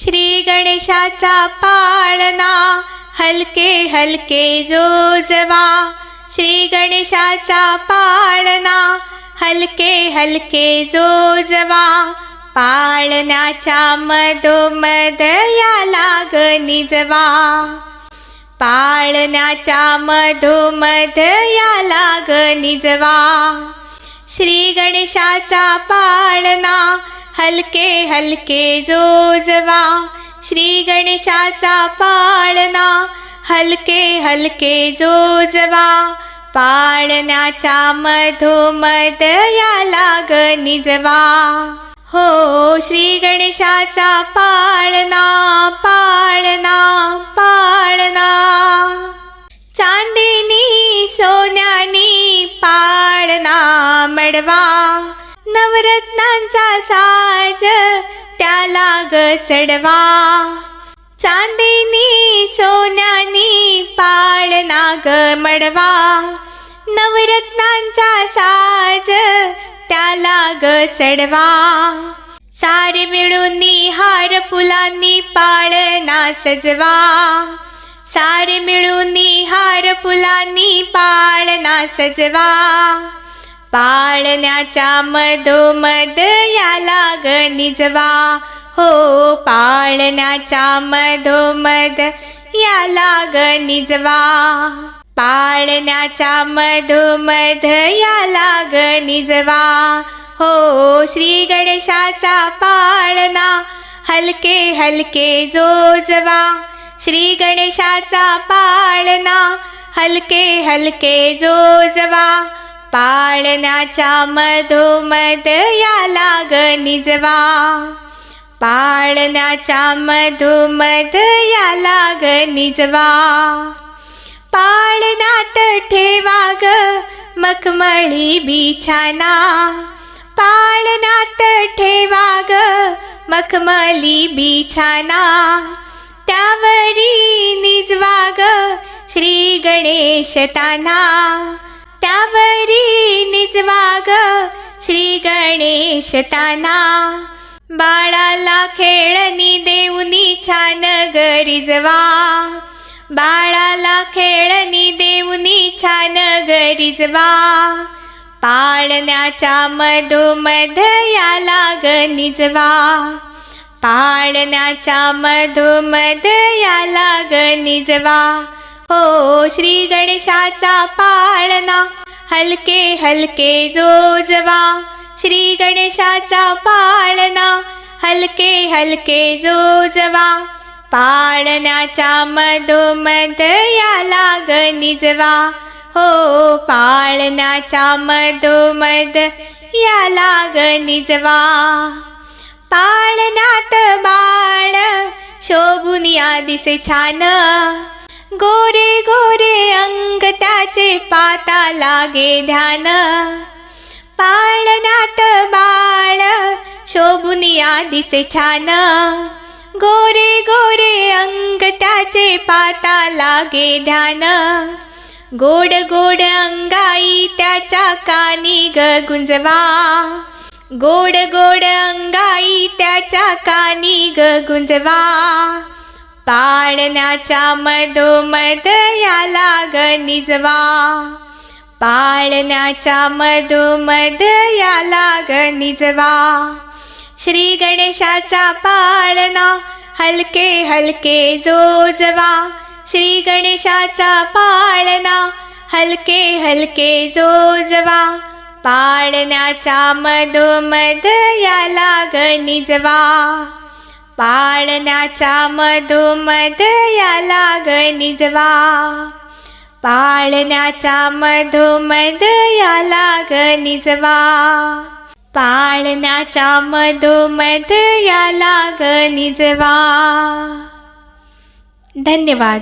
श्री गणेशाचा पाळणा. हलके हलके जोजवा. श्री गणेशाचा पाळणा. हलके हलके जोजवा. पाळण्याच्या मधोमध या लाग निजवा. पाळण्याच्या मधोमध या लाग निजवा. श्री गणेशाचा पाळणा. हलके हलके जोजवा श्री गणेशाचा पाळणा. हलके हलके जोजवा पाळण्याच्या मधोमध या लाग निजवा हो श्री गणेशाचा पाळणा पाळणा पाळणा. चांदिनी सोन्यानी पाळणा मडवा. नवरत्नांचा साज त्याला ग चढवा. चांदीनी सोन्यानी पाळ ग मडवा. नवरत्नांचा साज त्याला ग चढवा. सारे मिळून हार फुलांनी पाळणा सजवा. सारे मिळून हार फुलांनी पाळणा सजवा. पाळण्याच्या मधोमध या लाग निजवा हो पाळण्याच्या मधोमध या लाग निजवा पाळण्याच्या मधोमध या लाग निजवा हो श्री गणेशाचा पाळणा हलके हलके जोजवा. श्री गणेशाचा पाळणा हलके हलके जोजवा. पाळण्याच्या मधोमध या लाग निजवा पाळण्याच्या मधोमध या लाग निजवा पाळण्यात ठेवा ग मखमळी बिछाना. पाळण्यात ठेवा ग मखमली बिछाना. त्यावरी निजवा ग श्री गणेश ताना. त्यावरी निजवाग ग श्री गणेश ताना. बाळाला खेळणी देऊनी छान गरिजवा. बाळाला खेळणी देऊनी छान गरिजवा. पाळण्याच्या मधोमध याला लाग निजवा पाळण्याच्या मधोमध याला लाग निजवा हो श्री गणेशाचा पाळणा. हलके हलके जोजवा. श्री गणेशाचा पाळणा. हलके हलके जोजवा. पाळण्याच्या मधोमध या लाग निजवा हो पाळण्याच्या मधोमध या लाग निजवा पाळण्यात बाळ शोभून या दिसे छान. गोरे गोरे अंग त्याचे पाता लागे ध्यान. पाळण्यात बाळ शोभुनिया दिसे छान. गोरे गोरे अंग त्याचे पाता लागे ध्यान. गोड गोड अंगाई त्याच्या कानी ग गुंजवा. गोड गोड अंगाई त्याच्या कानी ग गुंजवा. पाळण्याच्या मधोमध या लाग निजवा पाळण्याच्या मधोमध या लाग निजवा श्री गणेशाचा पाळणा हलके हलके जोजवा. श्री गणेशाचा पाळणा हलके हलके जोजवा. पाळण्याच्या मधोमध या लाग निजवा पाळण्याच्या मधोमध या लाग निजवा. पाळण्याच्या मधोमध या लाग निजवा. पाळण्याच्या मधोमध या लाग निजवा. धन्यवाद.